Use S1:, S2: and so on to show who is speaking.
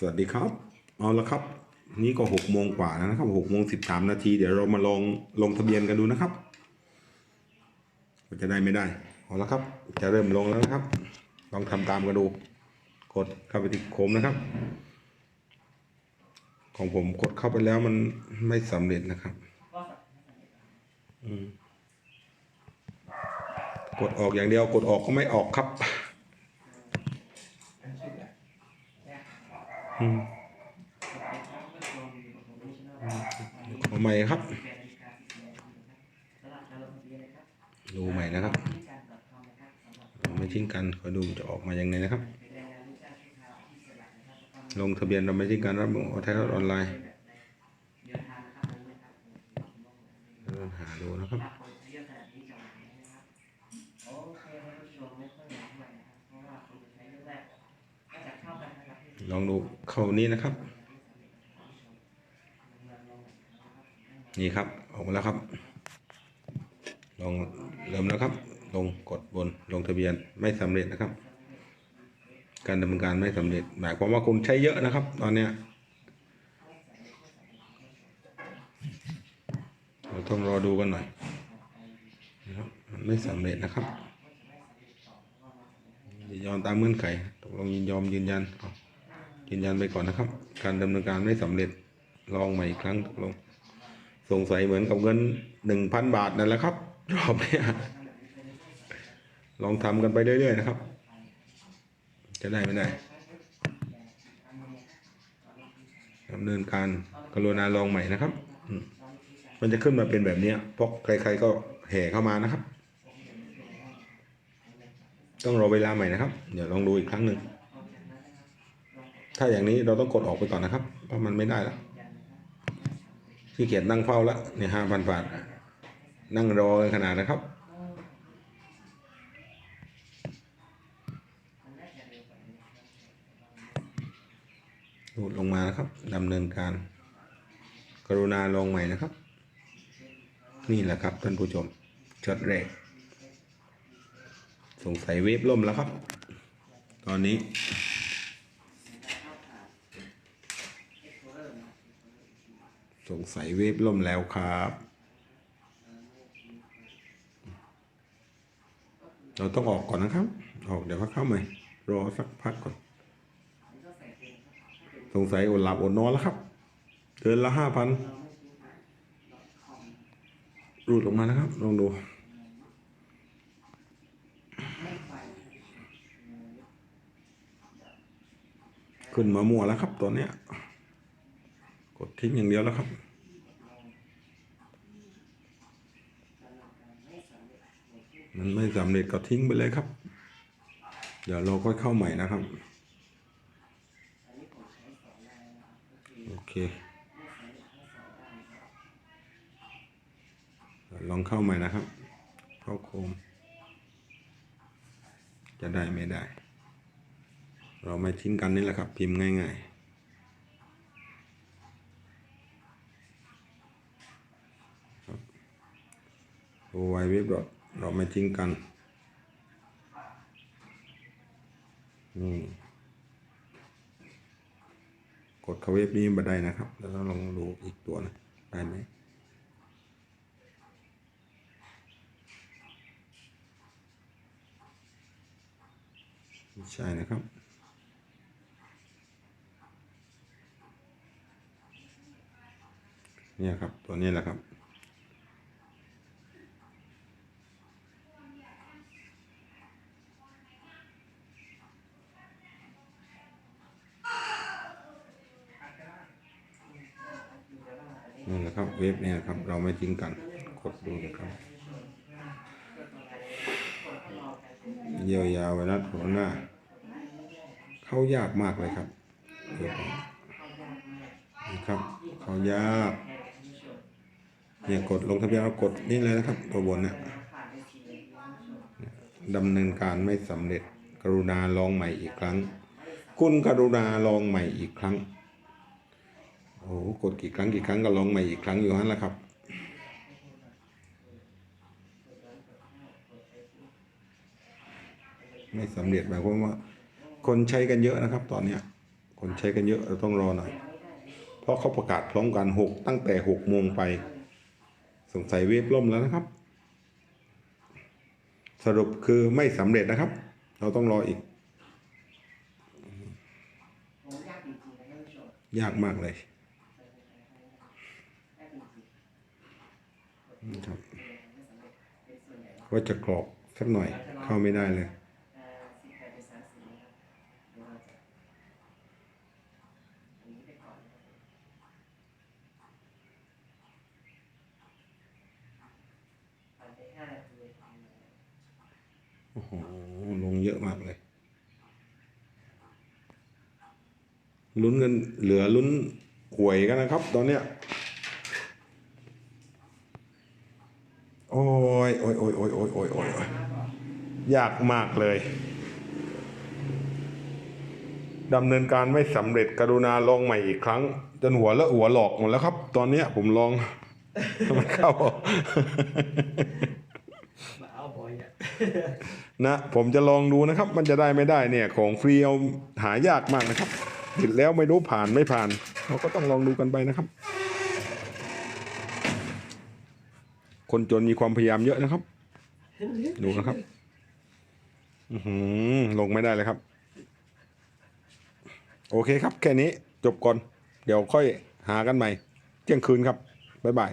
S1: สวัสดีครับเอาละครับ นี่ก็หกโมงกว่าแล้วนะครับหกโมงสิบสามนาทีเดี๋ยวเรามาลองลงทะเบียนกันดูนะครับจะได้ไม่ได้เอาละครับ จะเริ่มลงแล้วนะครับ ลองทำตามกันดู กดเข้าไปที่โคมนะครับ ของผมกดเข้าไปแล้วมันไม่สำเร็จนะครับอืกดออกอย่างเดียวกดออกก็ไม่ออกครับ อืมเอาใหม่ครับ ดูใหม่นะครับไม่ทิ้งกันคอยดูจะออกมายังไงนะครับ ลงทะเบียนเราไม่ทิ้งกันรับออไทยรัฐออนไลน์หาดูนะครับลองดูเข้านี้นะครับ นี่ครับออกมาแล้วครับ ลองเริ่มแล้วครับ ลงกดบนลงทะเบียนไม่สำเร็จนะครับ การดำเนินการไม่สำเร็จ หมายความว่าคุณใช้เยอะนะครับ ตอนเนี้ยเราต้องรอดูกันหน่อยนะครับไม่สำเร็จนะครับยินยอมตามเงื่อนไขตกลงยินยอมยืนยันยืนยันไปก่อนนะครับ การดำเนินการไม่สำเร็จลองใหม่อีกครั้งตกลงสงสัยเหมือนกับเงินหนึ่งพันบาทนั่นแหละครับ รอบเนี้ยลองทำกันไปเรื่อยๆนะครับ จะได้ไม่ได้ดำเนินการกรุณาลองใหม่นะครับ มันจะขึ้นมาเป็นแบบนี้เพราะใคร ๆ ก็แห่เข้ามานะครับ ต้องรอเวลาใหม่นะครับ เดี๋ยวลองดูอีกครั้งหนึ่ง ถ้าอย่างนี้เราต้องกดออกไปก่อนนะครับ เพราะมันไม่ได้แล้วขี้เกียจนั่งเฝ้าแล้วเนี่ยห้าพันบาท นั่งรอกันขนาดนะครับ รูดลงมานะครับดำเนินการ กรุณาลงใหม่นะครับ นี่แหละครับท่านผู้ชมช็อตแรก สงสัยเวฟล่มแล้วครับ ตอนนี้สงสัยเวฟล่มแล้วครับ เราต้องออกก่อนนะครับ ออกเดี๋ยวก็เข้าใหม่ รอสักพักก่อน สงสัยอดหลับอดนอนแล้วครับ เดือนละห้าพันรูดลงมานะครับ ลองดูขึ้นมามั่วแล้วครับตัวเนี้ย กดทิ้งอย่างเดียวแล้วครับ มันไม่สำเร็จก็ทิ้งไปเลยครับ เดี๋ยวเราก็เข้าใหม่นะครับ โอเค ลองเข้าใหม่นะครับ เข้าโคม จะได้ไม่ได้ เราไม่ทิ้งกันนี่แหละครับ พิมพ์ง่ายๆครับโอไวเว็บ เราไม่ทิ้งกัน นี่ กดเขาเว็บนี้มาได้นะครับแล้วเราลองดูอีกตัวหนะ ได้ไหมใช่นะครับเนี่ยครับ ตัวนี้แหละครับ นะครับ เว็บเนี่ยครับ เราไม่ทิ้งกัน กดดูนะครับเยียวยาไวรัสโคโรนาเข้ายากมากเลยครับนี้นี่ครับเข้ายากเนี่ยกดลงทะเบียนเรากดนี่เลยนะครับ ตัวบนเนี่ยดำเนินการไม่สำเร็จกรุณาลองใหม่อีกครั้ง คุณกรุณาลองใหม่อีกครั้ง โอ้โหกดกี่ครั้งกี่ครั้งก็ลองใหม่อีกครั้งอยู่นั่นแหละครับ ไม่สำเร็จหมายความว่า คนใช้กันเยอะนะครับ ตอนเนี้ย คนใช้กันเยอะเราต้องรอหน่อย เพราะเขาประกาศพร้อมกันหกตั้งแต่หกโมงไป สงสัยเว็บล่มแล้วนะครับ สรุปคือไม่สำเร็จนะครับ เราต้องรออีก ยากมากเลยนะ ครับว่าจะกรอกสักหน่อยเข้าไม่ได้เลยโอ้โหลงเยอะมากเลยลุ้นกันเหลือลุ้นหวยกันนะครับ ตอนเนี้ย โอ้ยโอ้ยโอ้ยโอ้ยโอ้ยโอ้ยโอ้ยยากมากเลยดำเนินการไม่สำเร็จกรุณาลองใหม่อีกครั้ง จนหัวละหัวหลอกหมดแล้วครับ ตอนนี้ผมลองมันเข้า
S2: ออ
S1: นะผมจะลองดูนะครับ มันจะได้ไม่ได้เนี่ย ของฟรีเอาหายากมากนะครับติดแล้วไม่รู้ผ่านไม่ผ่าน เราก็ต้องลองดูกันไปนะครับ คนจนมีความพยายามเยอะนะครับ ดูนะครับ อือลงไม่ได้เลยครับ โอเคครับ แค่นี้จบก่อน เดี๋ยวค่อยหากันใหม่ เที่ยงคืนครับ บ๊ายบาย